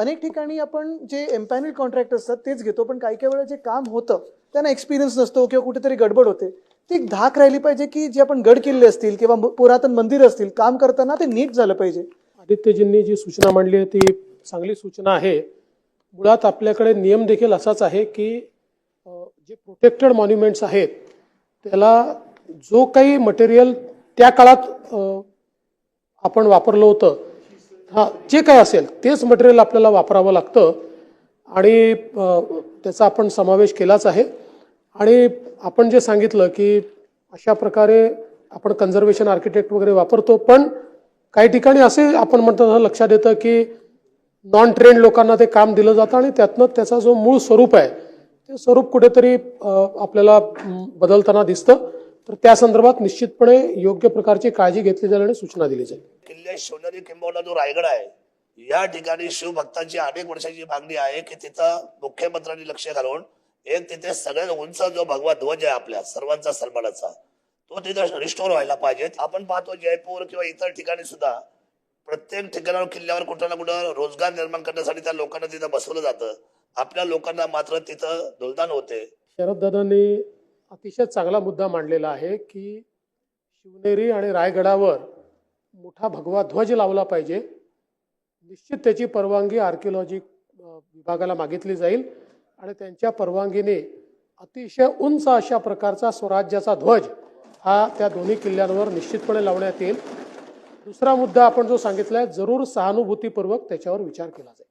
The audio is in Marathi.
अनेक ठिकाणी आपण जे एम्पॅनल कॉन्ट्रॅक्ट असतात तेच घेतो. पण काही काही वेळा जे काम होतं त्यांना एक्सपिरियन्स नसतो किंवा कुठेतरी गडबड होते. ती एक धाक राहिली पाहिजे की जे आपण गड किल्ले असतील किंवा पुरातन मंदिर असतील काम करताना ते नीट झालं पाहिजे. आदित्यजींनी जी सूचना मांडली आहे ती चांगली सूचना आहे. मुळात आपल्याकडे नियम देखील असाच आहे की जे प्रोटेक्टेड मॉन्युमेंट्स आहेत त्याला जो काही मटेरियल त्या काळात आपण वापरलं होतं हा जे काय असेल तेच मटेरियल आपल्याला वापरावं लागतं. आणि त्याचा आपण समावेश केलाच आहे. आणि आपण जे सांगितलं की अशा प्रकारे आपण कन्झर्वेशन आर्किटेक्ट वगैरे वापरतो पण काही ठिकाणी असे आपण म्हणतो लक्षात येतं की नॉन ट्रेंड लोकांना ते काम दिलं जातं आणि त्यातनं त्याचा जो मूळ स्वरूप आहे ते स्वरूप कुठेतरी आपल्याला बदलताना दिसतं. तर त्या संदर्भात निश्चितपणे योग्य प्रकारची काळजी घेतली जाईल आणि सूचना दिली जाईल. किल्ले शिवनेरी किंबहुना जो रायगड आहे या ठिकाणी शिवभक्तांची अनेक वर्षाची मागणी आहे की तिथं मुख्यमंत्र्यांनी लक्ष घालून एक तिथे सगळ्यात उंच जो भगवा ध्वज आहे आपल्या सर्वांचा सन्मानाचा तो तिथं रिस्टोर व्हायला पाहिजे आपण पाहतो जयपूर किंवा इतर ठिकाणी सुद्धा प्रत्येक ठिकाणावर किल्ल्यावर कुठं ना कुठं रोजगार निर्माण करण्यासाठी त्या लोकांना तिथं बसवलं जातं. आपल्या लोकांना मात्र तिथं दुलदान होते. शरददादांनी अतिशय चांगला मुद्दा मांडलेला आहे की शिवनेरी आणि रायगडावर मोठा भगवा ध्वज लावला पाहिजे. निश्चित त्याची परवानगी आर्किओलॉजी विभागाला मागितली जाईल आणि त्यांच्या परवानगीने अतिशय उंच अशा प्रकारचा स्वराज्याचा ध्वज हा त्या दोन्ही किल्ल्यांवर निश्चितपणे लावण्यात येईल. दुसरा मुद्दा आपण जो सांगितला आहे जरूर सहानुभूतीपूर्वक त्याच्यावर विचार केला जाईल.